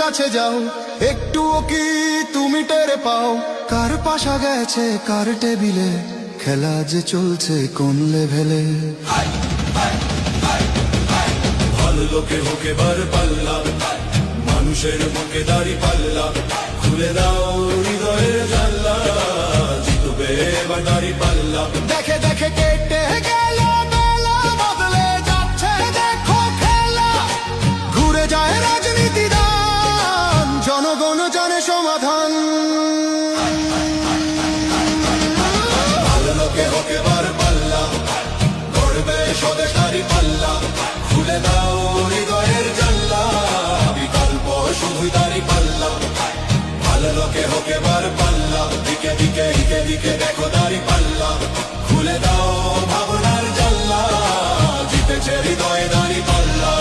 কাছে যাও, একটুও কি তুমি টেরে পাও? কার পাশা গেছে, কার টেবিলে? খেলা যে চলছে কোন লেভেলে? ভালো লোকে হোকে বার পাল্লা, মানুষের মুখে দাড়ি পাল্লা। খুলে দাও হৃদয়ের পাল্লা। খুলে দাও হৃদয়ের জাল্লা বিকল্প শুধুই দাঁড়ি পাল্লা। ভালো লোকে হোকে বার পাল্লা। দিকে দিকে দিকে দিকে দেখো দাঁড়ি পাল্লা। খুলে দাও ভাবনার জাল্লা জিতেছে হৃদয়ে দাঁড়ি পাল্লা।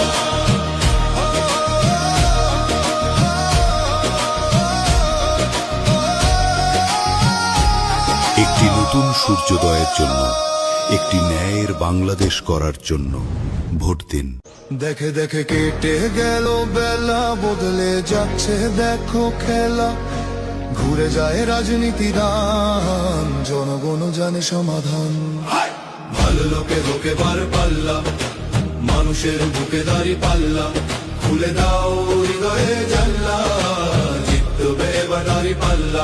একটি নতুন সূর্যোদয়ের জন্য একটি ন্যায়ের বাংলাদেশ করার জন্য ভোট দিন। দেখে দেখে কেটে গেল বেলা বদলে যাচ্ছে দেখো খেলা। ঘুরে যায় রাজনীতি দান জনগণ জানে সমাধান। ভালো লোকে লোকে বার পাল্লা মানুষের বুকে দাঁড়ি পাল্লা। খুলে দাও হৃদয়ে জাল্লা জিতবে এবার দাঁড়ি পাল্লা।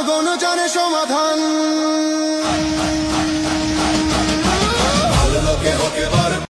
জনগণ জানে সমাধান।